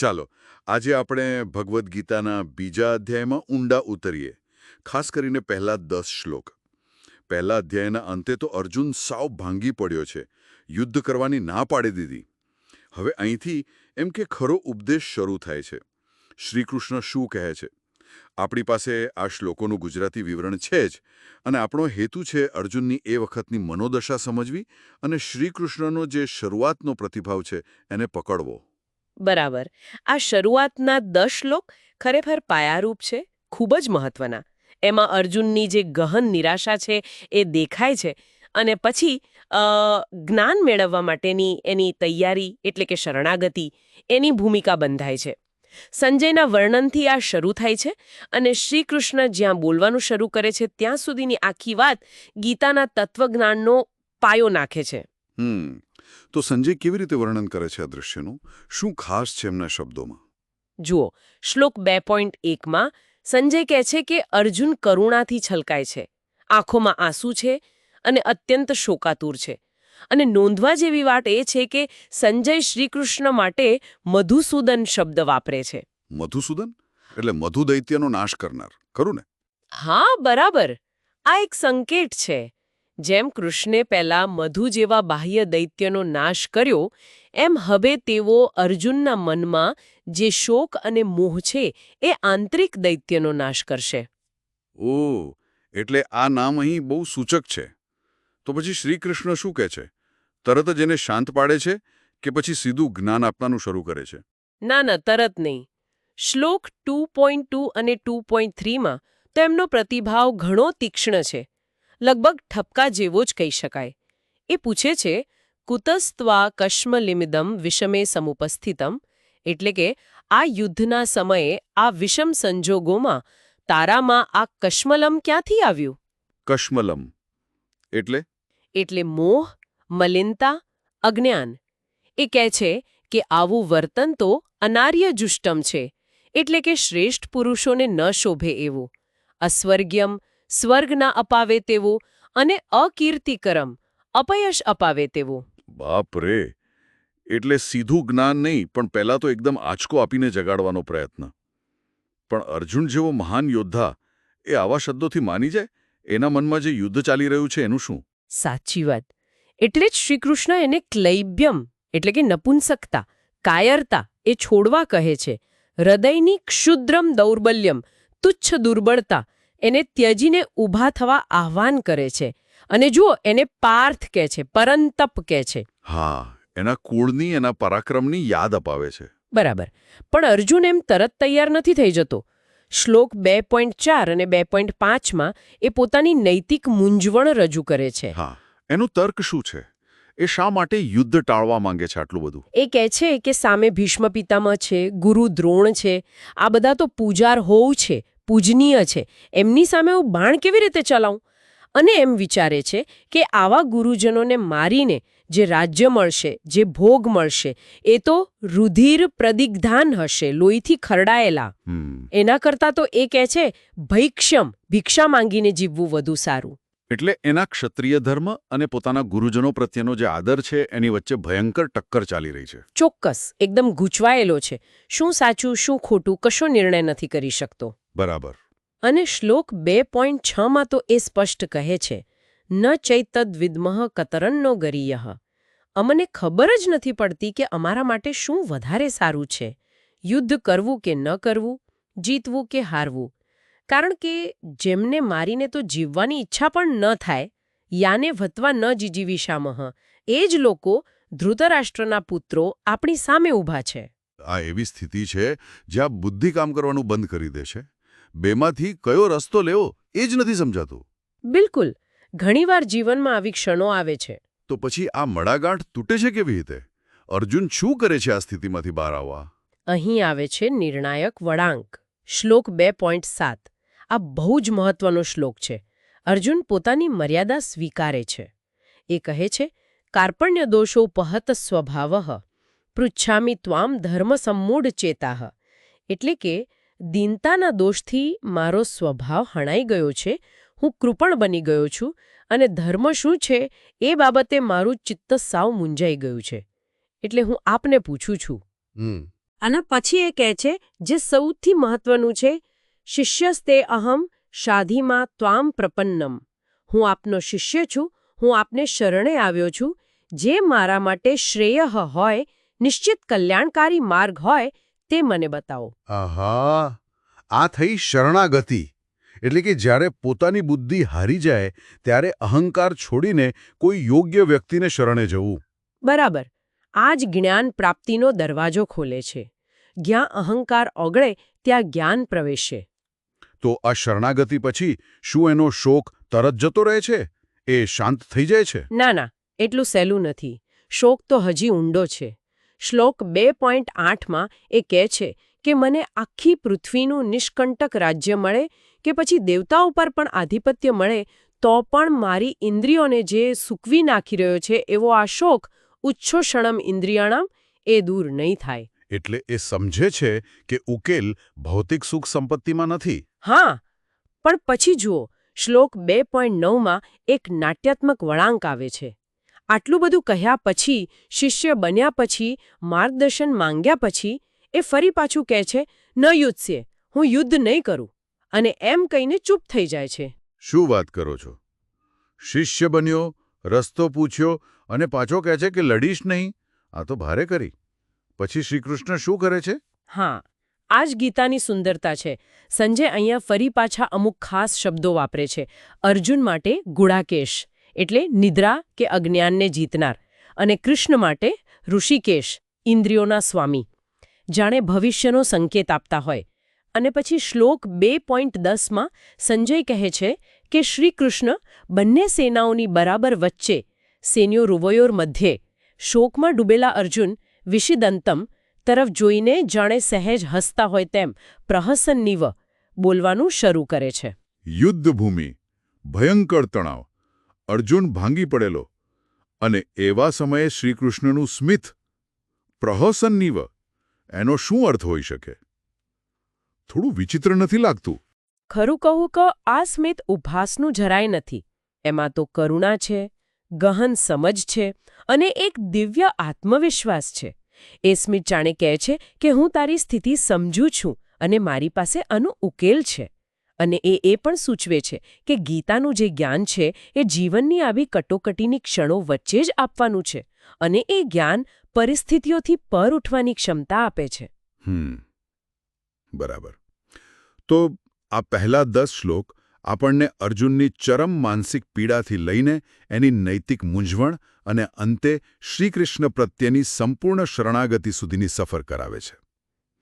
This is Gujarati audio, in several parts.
ચાલો, આજે આપણે ભગવદ્ ગીતાના બીજા અધ્યાયમાં ઊંડા ઉતરીએ, ખાસ કરીને પહેલા દસ શ્લોક. પહેલા અધ્યાયના અંતે તો અર્જુન સાવ ભાંગી પડ્યો છે, યુદ્ધ કરવાની ના પાડી દીધી. હવે અહીંથી એમ કે ખરો ઉપદેશ શરૂ થાય છે. શ્રીકૃષ્ણ શું કહે છે? આપણી પાસે આ શ્લોકોનું ગુજરાતી વિવરણ છે જ, અને આપણો હેતુ છે અર્જુનની એ વખતની મનોદશા સમજવી અને શ્રીકૃષ્ણનો જે શરૂઆતનો પ્રતિભાવ છે એને પકડવો. બરાબર. આ શરૂઆતના દસ શ્લોક ખરેખર પાયારૂપ છે, ખૂબ જ મહત્વના. એમાં અર્જુનની જે ગહન નિરાશા છે એ દેખાય છે અને પછી જ્ઞાન મેળવવા માટેની એની તૈયારી એટલે કે શરણાગતિ, એની ભૂમિકા બંધાય છે. સંજયના વર્ણનથી આ શરૂ થાય છે અને શ્રીકૃષ્ણ જ્યાં બોલવાનું શરૂ કરે છે ત્યાં સુધીની આખી વાત ગીતાના તત્વજ્ઞાનનો પાયો નાખે છે. તો સંજય કેવી રીતે વર્ણન કરે છે આ દૃશ્યનું શું ખાસ છે એમના શબ્દોમાં? જુઓ શ્લોક બે પોઈન્ટ એકમાં સંજય કહે છે કે અર્જુન કરુણાથી છલકાય છે આંખોમાં આંસુ છે અને અત્યંત શોકાતુર છે. અને નોંધવા જેવી વાત એ છે કે સંજય શ્રીકૃષ્ણ માટે મધુસૂદન શબ્દ વાપરે છે. મધુસૂદન? એટલે મધુ દૈત્યનો નાશ કરનાર ખરું ને? હા બરાબર. આ એક સંકેત છે. જેમ કૃષ્ણે પહેલા મધુ જેવા બાહ્ય દૈત્યનો નાશ કર્યો એમ હવે તેઓ અર્જુનના મનમાં જે શોક અને મોહ છે એ આંતરિક દૈત્યનો નાશ કરશે. ઓ એટલે આ નામ અહીં બહુ સૂચક છે. તો પછી શ્રીકૃષ્ણ શું કહે છે? તરત જ એને શાંત પાડે છે કે પછી સીધું જ્ઞાન આપવાનું શરૂ કરે છે? ના ના તરત નહીં. શ્લોક ટુ અને ટુ માં થ્રીમાં તો એમનો પ્રતિભાવ ઘણો તીક્ષ્ણ છે. લગભગ ઠપકા જેવો જ કહી શકાય. એ પૂછે છે કુતસ્ત્વા કશ્મલિમિદમ વિષમે સમુપસ્થિતમ? એટલે કે આ યુદ્ધના સમયે આ વિષમ સંજોગોમાં તારામાં આ કશ્મલમ ક્યાંથી આવ્યું? કશ્મલમ. એટલે? એટલે મોહ મલિનતા અજ્ઞાન. એ કહે છે કે આવું વર્તન તો અનાર્ય જુષ્ટમ છે. એટલે કે શ્રેષ્ઠ પુરુષોને ન શોભે એવું. અસ્વર્ગ્યમ સ્વર્ગ ના અપાવે તેવું અને અકીર્તિકરમ અપયશ અપાવે તેવું. બાપ રે! એટલે સીધું જ્ઞાન નહીં પણ પહેલા તો એકદમ આંચકો આપીને જગાડવાનો પ્રયત્ન. પણ અર્જુન જેવો મહાન યોદ્ધા એ આવા શબ્દોથી માની જાય? એના મનમાં જે યુદ્ધ ચાલી રહ્યું છે એનું શું? સાચી વાત. એટલે જ શ્રીકૃષ્ણ એને ક્લૈબ્યમ એટલે કે નપુંસકતા કાયરતા એ છોડવા કહે છે. હૃદયની ક્ષુદ્રમ દૌર્બલ્યમ તુચ્છ દુર્બળતા એને ત્યજીને ઊભા થવા આહવાન કરે છે. અને જુઓ એને પાર્થ કહે છે પરંતપ કહે છે. હા એના કુળની એના પરાક્રમની યાદ અપાવે છે. બરાબર. પણ અર્જુન એમ તરત તૈયાર નથી થઈ જતો. શ્લોક બે પોઈન્ટ ચાર અને બે પોઈન્ટ પાંચમાં એ પોતાની નૈતિક મૂંઝવણ રજૂ કરે છે. હા એનું તર્ક શું છે? એ શા માટે યુદ્ધ ટાળવા માંગે છે આટલું બધું? એ કહે છે કે સામે ભીષ્મ પિતામહ છે ગુરુ દ્રોણ છે આ બધા તો પૂજાર હોવ છે. પૂજનીય છે. એમની સામે હું બાણ કેવી રીતે ચલાવું? અને એમ વિચારે છે કે આવા ગુરુજનોને મારીને જે રાજ્ય મળશે જે ભોગ મળશે એ તો રુધિર પ્રદિગ્ધાન હશે લોહીથી ખરડાયેલા. એના કરતાં તો એ કહે છે ભૈક્ષમ ભિક્ષા માંગીને જીવવું વધુ સારું. એટલે એના ક્ષત્રિય ધર્મ અને પોતાના ગુરુજનો પ્રત્યેનો જે આદર છે એની વચ્ચે ભયંકર ટક્કર ચાલી રહી છે. ચોક્કસ એકદમ ગૂંચવાયેલો છે. શું સાચું શું ખોટું કશો નિર્ણય નથી કરી શકતો. બરાબર. અને શ્લોક બે પોઈન્ટ છમાં તો એ સ્પષ્ટ કહે છે ન ચૈતદ વિદ્મહ કતરન્નો ગરીયઃ. અમને ખબર જ નથી પડતી કે અમારા માટે શું વધારે સારું છે યુદ્ધ કરવું કે ન કરવું જીતવું કે હારવું. કારણ કે જેમને મારીને તો જીવવાની ઈચ્છા પણ ન થાય યાને વતવા ન જીજીવિશામહ એ જ લોકો ધૃતરાષ્ટ્રના પુત્રો આપણી સામે ઊભા છે. આ એવી સ્થિતિ છે જ્યાં બુદ્ધિ કામ કરવાનું બંધ કરી દે છે? બેમાંથી કયો રસ્તો લેવો એ જ નથી સમજાતું. બિલકુલ. ઘણીવાર જીવનમાં આવી ક્ષણો આવે છે. તો પછી આ મડાગાંઠ તૂટે છે કેવી રીતે? અર્જુન શું કરે છે આ સ્થિતિમાંથી બહાર આવવા? અહીં આવે છે નિર્ણાયક વળાંક. શ્લોક બે પોઈન્ટ સાત. આ બહુ જ મહત્વનો શ્લોક છે. અર્જુન પોતાની મર્યાદા સ્વીકારે છે. એ કહે છે કાર્પણ્ય દોષો પહત સ્વભાવ પૃચ્છામી ત્વામ ધર્મ ચેતાહ એટલે કે દીનતાના દોષથી મારો સ્વભાવ હણાઈ ગયો છે હું કૃપણ બની ગયો છું અને ધર્મ શું છે એ બાબતે મારું ચિત્ત સાવ મૂંઝાઈ ગયું છે એટલે હું આપને પૂછું છું. આના પછી એ કહે છે જે સૌથી મહત્વનું છે શિષ્યસ્તે અહમ શાધીમાં ત્વામ પ્રપન્નમ. હું આપનો શિષ્ય છું હું આપને શરણે આવ્યો છું જે મારા માટે શ્રેય હોય નિશ્ચિત કલ્યાણકારી માર્ગ હોય તે મને બતાવો. આહા આ થઈ શરણાગતિ. એટલે કે જ્યારે પોતાની બુદ્ધિ હારી જાય ત્યારે અહંકાર છોડીને કોઈ યોગ્ય વ્યક્તિને શરણે જવું. બરાબર. આ જ જ્ઞાન પ્રાપ્તિનો દરવાજો ખોલે છે. જ્યાં અહંકાર ઓગળે ત્યાં જ્ઞાન પ્રવેશે. તો આ શરણાગતિ પછી શું એનો શોક તરત જતો રહે છે? એ શાંત થઈ જાય છે? ના ના એટલું સહેલું નથી. શોક તો હજી ઊંડો છે. શ્લોક બે પોઈન્ટ આઠમાં એ કહે છે કે મને આખી પૃથ્વીનું નિષ્કંટક રાજ્ય મળે કે પછી દેવતા ઉપર પણ આધિપત્ય મળે તો પણ મારી ઇન્દ્રિયોને જે સૂકવી નાખી રહ્યો છે એવો આ શોક ઉચ્છોષણમ ઇન્દ્રિયાણામ એ દૂર નહીં થાય. એટલે એ સમજે છે કે ઉકેલ ભૌતિક સુખ સંપત્તિમાં નથી? હા પણ પછી જુઓ શ્લોક બે પોઈન્ટ નવમાં એક નાટ્યાત્મક વળાંક આવે છે. આટલું બધું કહ્યા પછી શિષ્ય બન્યા પછી માર્ગદર્શન માંગ્યા પછી એ ફરી પાછું કહે છે ન યુદ્ધશે હું યુદ્ધ નહીં કરું. અને એમ કહીને ચૂપ થઈ જાય છે. શું વાત કરો છો? શિષ્ય બન્યો રસ્તો પૂછ્યો અને પાછો કહે છે કે લડીશ નહીં? આ તો ભારે કરી. પછી શ્રીકૃષ્ણ શું કરે છે? હા આ જ ગીતાની સુંદરતા છે. સંજય અહીંયા ફરી પાછા અમુક ખાસ શબ્દો વાપરે છે. અર્જુન માટે ગુડાકેશ એટલે નિદ્રા કે અજ્ઞાનને જીતનાર અને કૃષ્ણ માટે ઋષિકેશ, ઇન્દ્રિયોના સ્વામી. જાણે ભવિષ્યનો સંકેત આપતા હોય. અને પછી શ્લોક બે પોઈન્ટ દસમાં સંજય કહે છે કે, શ્રી કૃષ્ણ, બંને સેનાઓની બરાબર વચ્ચે સેન્યો રૂવયોર મધ્યે, શોકમાં ડૂબેલા અર્જુન વિષિદંતમ તરફ જોઈને જાણે સહેજ હસતા હોય તેમ પ્રહસન્નીવ બોલવાનું શરૂ કરે છે. યુદ્ધભૂમિ, ભયંકર તણાવ અર્જુન ભાંગી પડેલો અને એવા સમયે શ્રીકૃષ્ણનું સ્મિત પ્રહસન્નીવ. એનો શું અર્થ હોઈ શકે? થોડું વિચિત્ર નથી લાગતું? ખરું કહું કે આ સ્મિત ઉભાસનું જરાય નથી. એમાં તો કરુણા છે, ગહન સમજ છે અને એક દિવ્ય આત્મવિશ્વાસ છે. એ સ્મિત જાણે કહે છે કે હું તારી સ્થિતિ સમજું છું અને મારી પાસે આનો ઉકેલ છે. અને એ એ પણ સૂચવે છે કે ગીતાનું જે જ્ઞાન છે, એ જીવનની આવી કટોકટીની ક્ષણો વચ્ચે જ આપવાનું છે અને એ જ્ઞાન પરિસ્થિતિઓથી પર ઉઠવાની ક્ષમતા આપે છે. બરાબર. તો આ પહેલા દસ શ્લોક આપણને અર્જુનની ચરમ માનસિક પીડાથી લઈને એની નૈતિક મૂંઝવણ અને અંતે શ્રીકૃષ્ણ પ્રત્યેની સંપૂર્ણ શરણાગતિ સુધીની સફર કરાવે છે.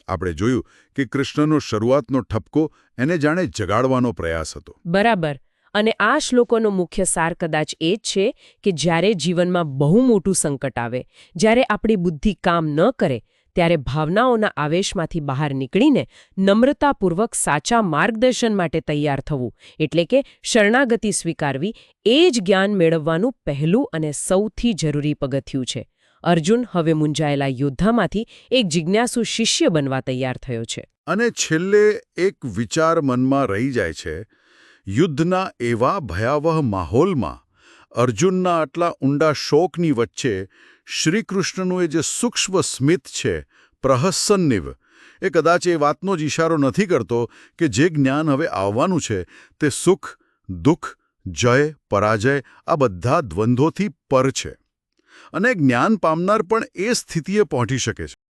આપણે જોયું કે કૃષ્ણનો શરૂઆતનો ઠપકો એને જાણે જગાડવાનો પ્રયાસ હતો. બરાબર. અને આ શ્લોકોનો મુખ્ય સાર કદાચ એ જ છે કે જ્યારે જીવનમાં બહુ મોટું સંકટ આવે, જ્યારે આપણી બુદ્ધિ કામ ન કરે, ત્યારે ભાવનાઓના આવેશમાંથી બહાર નીકળીને નમ્રતાપૂર્વક સાચા માર્ગદર્શન માટે તૈયાર થવું, એટલે કે શરણાગતિ સ્વીકારવી, એ જ જ્ઞાન મેળવવાનું પહેલું અને સૌથી જરૂરી પગથિયું છે. અર્જુન હવે મૂંઝાયેલા યોદ્ધામાંથી એક જિજ્ઞાસુ શિષ્ય બનવા તૈયાર થયો છે. અને છેલ્લે એક વિચાર મનમાં રહી જાય છે, યુદ્ધના એવા ભયાવહ માહોલમાં અર્જુનના આટલા ઊંડા શોકની વચ્ચે શ્રીકૃષ્ણનું એ જે સૂક્ષ્મ સ્મિત છે, પ્રહસન્નિવ, એ કદાચ એ વાતનો જ ઇશારો નથી કરતો કે જે જ્ઞાન હવે આવવાનું છે, તે સુખ, દુઃખ, જય, પરાજય આ બધા દ્વંદ્વોથી પર છે. અને જ્ઞાન પામનાર પણ એ સ્થિતિએ પહોંચી શકે છે.